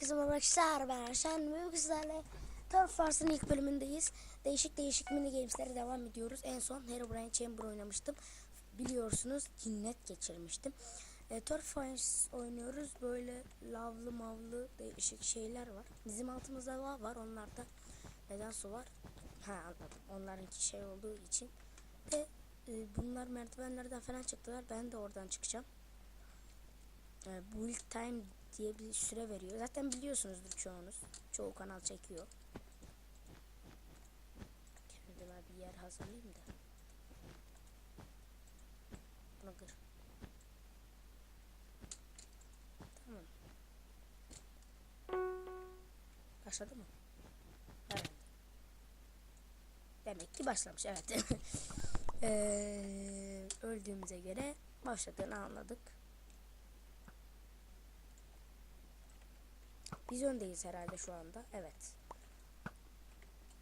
Herkese merhaba arkadaşlar ben Erşen ve sizlerle Turf Wars'ın ilk bölümündeyiz. Değişik değişik mini gameslere devam ediyoruz. En son Herobrine Chamber oynamıştım. Biliyorsunuz cinnet geçirmiştim. E, Turf Wars oynuyoruz. Böyle lavlı mavlı değişik şeyler var. Bizim altımızda lav var. Onlarda neden su var? Ha anladım. Onlarınki şey olduğu için. Ve e, bunlar merdivenlerden falan çıktılar. Ben de oradan çıkacağım. E, build time diye bir süre veriyor. Zaten biliyorsunuzdur çoğunuz. Çoğu kanal çekiyor. Kendime bir yer hazırlayayım da. Bunu kır. Tamam. Başladı mı? Evet. Demek ki başlamış evet. Eee, öldüğümüze göre başladığını anladık. Biz öndeyiz herhalde şu anda. Evet.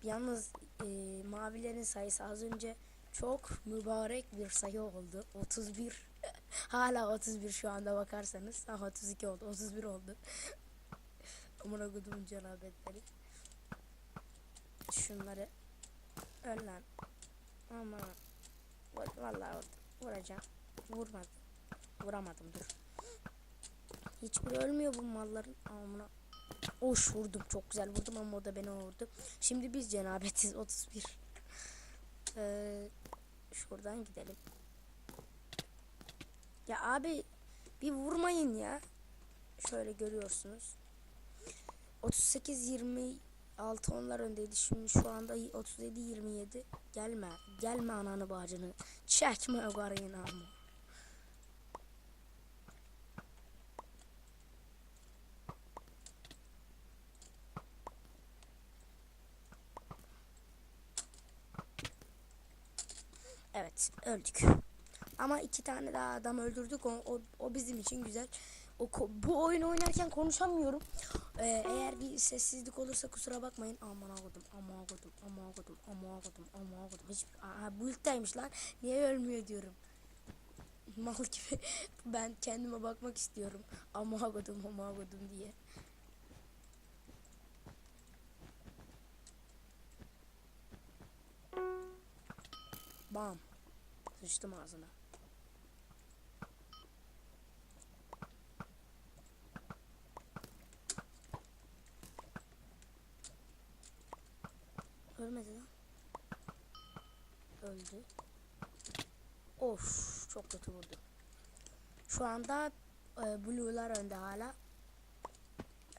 Yalnız e, mavilerin sayısı az önce çok mübarek bir sayı oldu. 31. Hala 31 şu anda bakarsanız. Ah 32 oldu. 31 oldu. Aman okuduğum cenabetleri. Şunları öl. Ama vallahi. Vuracağım. Vurmadım. Vuramadım dur. Hiçbir ölmüyor bu malların. Amına. Oş vurdum çok güzel vurdum ama o da beni vurdu. Şimdi biz cenabetiz 31. Ee, şuradan gidelim. Ya abi bir vurmayın ya. Şöyle görüyorsunuz. 38 26 onlar öndeydi. Şimdi şu anda 37 27. Gelme. Gelme ananı bacını. Çekme o karıyı ama. Evet öldük. Ama iki tane daha adam öldürdük. O, o, o bizim için güzel. O, bu oyunu oynarken konuşamıyorum. Ee, eğer bir sessizlik olursa kusura bakmayın. Aman ağladım, aman ağladım, aman ağladım, aman ağladım, aman ağladım. Hiç, aha bu ilktaymış lan. Niye ölmüyor diyorum. Mal gibi. ben kendime bakmak istiyorum. Aman ağladım, aman ağladım diye. Bam. Sıçtım ağzına. Ölmedi lan. Öldü. Of çok kötü vurdu. Şu anda e, Blue'lar önde hala.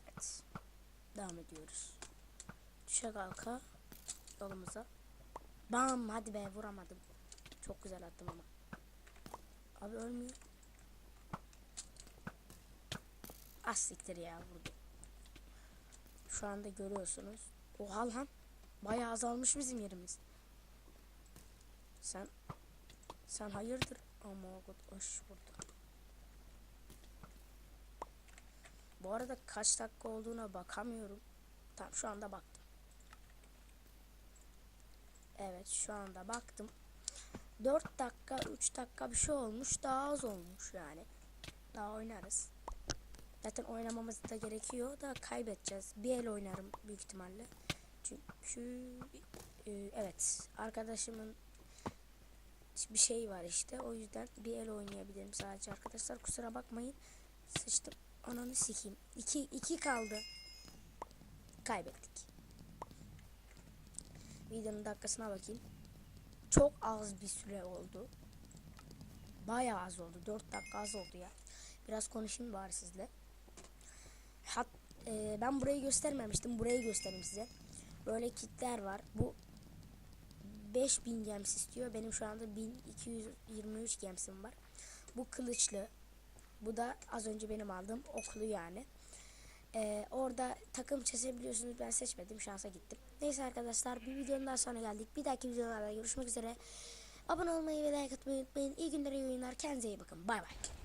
Evet. Devam ediyoruz. Düşe kalka yolumuza. Bam hadi be vuramadım. Çok güzel attım ama. Abi ölmüyor. Az siktir ya vurdu. Şu anda görüyorsunuz. Oha lan. Bayağı azalmış bizim yerimiz. Sen sen hayırdır? Ama o hoş vurdu. Bu arada kaç dakika olduğuna bakamıyorum. Tamam şu anda baktım. Evet şu anda baktım. 4 dakika 3 dakika bir şey olmuş. Daha az olmuş yani. Daha oynarız. Zaten oynamamız da gerekiyor da kaybedeceğiz. Bir el oynarım büyük ihtimalle. Çünkü e, evet arkadaşımın bir şey var işte. O yüzden bir el oynayabilirim sadece arkadaşlar. Kusura bakmayın. Sıçtım. Ananı sikeyim. 2 2 kaldı. Kaybettik. Videonun dakikasına bakayım. Çok az bir süre oldu. Bayağı az oldu. 4 dakika az oldu ya. Biraz konuşayım bari sizle. Hat, e, ben burayı göstermemiştim. Burayı göstereyim size. Böyle kitler var. Bu 5000 gems istiyor. Benim şu anda 1223 gemsim var. Bu kılıçlı. Bu da az önce benim aldığım oklu yani. Ee, orada takım çizebiliyorsunuz. Ben seçmedim. Şansa gittim. Neyse arkadaşlar bir videonun daha sonra geldik. Bir dahaki videolarda görüşmek üzere. Abone olmayı ve like atmayı unutmayın. İyi günler, iyi oyunlar. Kendinize iyi bakın. Bay bay.